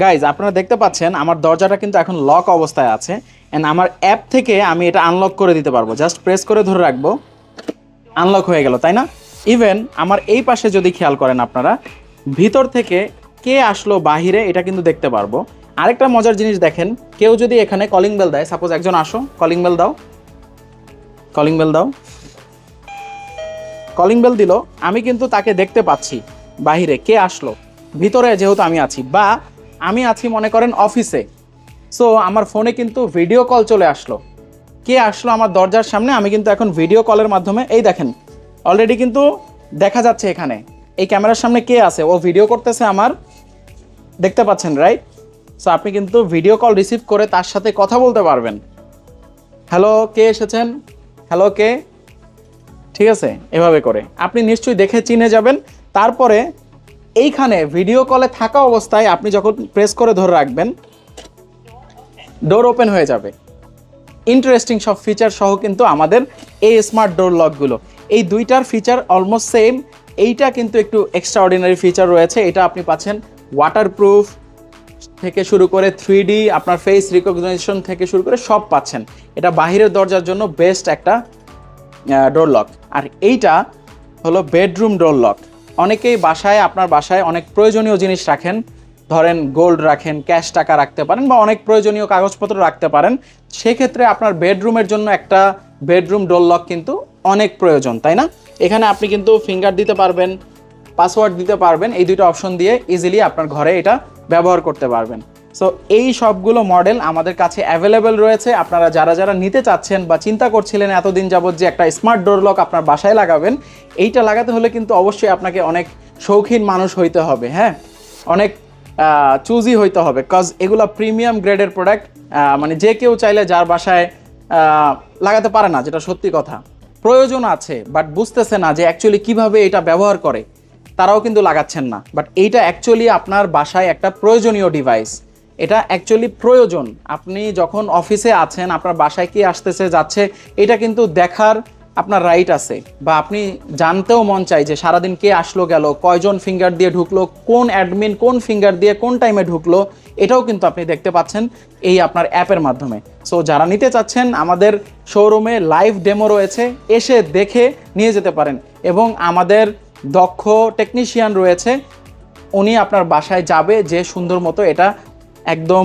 Guys আপনারা দেখতে পাচ্ছেন, আমার দরজাটা কিন্তু এখন লক অবস্থায় আছে অ্যান্ড আমার অ্যাপ থেকে আমি এটা আনলক করে দিতে পারব। জাস্ট প্রেস করে ধরে রাখব। আনলক হয়ে গেল, তাই না? ইভেন আমার এই পাশে যদি খেয়াল করেন আপনারা, ভিতর থেকে কে আসলো বাহিরে, এটা কিন্তু দেখতে পারব। আরেকটা মজার জিনিস দেখেন, কেউ যদি এখানে কলিং বেল দেয় সাপোজ একজন আসো কলিং বেল দাও। কলিং বেল দাও। কলিং বেল দিল, আমি কিন্তু তাকে দেখতে পাচ্ছি, বাহিরে কে আসলো, ভিতরে যেহেতু আমি আছি, বা আমি আছি মনে করেন অফিসে। সো আমার ফোনে কিন্তু ভিডিও কল চলে আসলো। কে আসলো আমার দরজার সামনে? আমি কিন্তু এখন ভিডিও কলের মাধ্যমে, এই দেখেন অলরেডি কিন্তু দেখা যাচ্ছে এখানে। এই ক্যামেরার সামনে কে আছে? ও ভিডিও করতেছে আমার। দেখতে পাচ্ছেন রাইট সো আপনি কিন্তু ভিডিও কল রিসিভ করে তার সাথে কথা বলতে পারবেন। হ্যালো কে এসেছেন? হ্যালো কে? ঠিক আছে, এভাবে করে। আপনি নিশ্চয়ই দেখে চিনে যাবেন। তারপরে এইখানে ভিডিও কলে থাকা অবস্থায় আপনি যখন প্রেস করে ধরে রাখবেন ডোর ওপেন হয়ে যাবে। ইন্টারেস্টিং সব ফিচার সহ কিন্তু আমাদের এই স্মার্ট ডোর লকগুলো এই দুইটার ফিচার অলমোস্ট সেম এইটা কিন্তু একটু এক্সট্রা অর্ডিনারি ফিচার রয়েছে। এটা আপনি পাচ্ছেন ওয়াটারপ্রুফ থেকে শুরু করে থ্রি আপনার ফেস রিকগনাইজেশন থেকে শুরু করে সব পাচ্ছেন। এটা বাহিরের দরজার জন্য বেস্ট একটা ডোর লক আর এইটা হলো বেডরুম ডোর লক অনেকেই বাসায়, আপনার বাসায় অনেক প্রয়োজনীয় জিনিস রাখেন। ধরেন গোল্ড রাখেন ক্যাশ টাকা রাখতে পারেন বা অনেক প্রয়োজনীয় কাগজপত্র রাখতে পারেন। সেক্ষেত্রে আপনার বেডরুমের জন্য একটা বেডরুম ডোর লক কিন্তু অনেক প্রয়োজন, তাই না? এখানে আপনি কিন্তু ফিঙ্গার দিতে পারবেন পাসওয়ার্ড দিতে পারবেন, এই দুইটা অপশন দিয়ে ইজিলি আপনার ঘরে এটা ব্যবহার করতে পারবেন। সো এই সবগুলো মডেল আমাদের কাছে অ্যাভেলেবেল রয়েছে। আপনারা যারা যারা নিতে চাচ্ছেন বা চিন্তা করছিলেন এতদিন যাবত যে একটা স্মার্ট ডোর লক আপনার বাসায় লাগাবেন, এইটা লাগাতে হলে কিন্তু অবশ্যই আপনাকে অনেক শৌখিন মানুষ হইতে হবে হ্যাঁ? অনেক চুজি হইতে হবে। কজ এগুলো প্রিমিয়াম গ্রেডের প্রোডাক্ট মানে যে কেউ চাইলে যার বাসায় লাগাতে পারে না, যেটা সত্যি কথা। প্রয়োজন আছে বাট বুঝতেছে না যে অ্যাকচুয়ালি কীভাবে এটা ব্যবহার করে। তারাও কিন্তু লাগাচ্ছেন না। বাট এইটা অ্যাকচুয়ালি আপনার বাসায় একটা প্রয়োজনীয় ডিভাইস এটা অ্যাকচুয়ালি প্রয়োজন। আপনি যখন অফিসে আছেন, আপনার বাসায় কি আসতেছে, যাচ্ছে, এটা কিন্তু দেখার আপনার রাইট আছে। বা আপনি জানতেও মন চাই যে সারাদিন কে আসলো, গেল, কয়জন ফিঙ্গার দিয়ে ঢুকলো, কোন অ্যাডমিন কোন ফিঙ্গার দিয়ে কোন টাইমে ঢুকলো, এটাও কিন্তু আপনি দেখতে পাচ্ছেন এই আপনার অ্যাপের মাধ্যমে। সো যারা নিতে চাচ্ছেন, আমাদের শোরুমে লাইভ ডেমো রয়েছে, এসে দেখে নিয়ে যেতে পারেন। এবং আমাদের দক্ষ টেকনিশিয়ান রয়েছে, উনি আপনার বাসায় যাবে যে সুন্দর মতো এটা একদম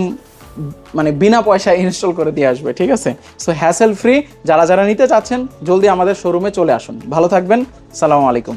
মানে বিনা পয়সায় ইনস্টল করে দিয়ে আসবে, ঠিক আছে? সো হ্যাসেল ফ্রি যারা যারা নিতে চাচ্ছেন, জলদি আমাদের শোরুমে চলে আসুন। ভালো থাকবেন, সালামু আলাইকুম।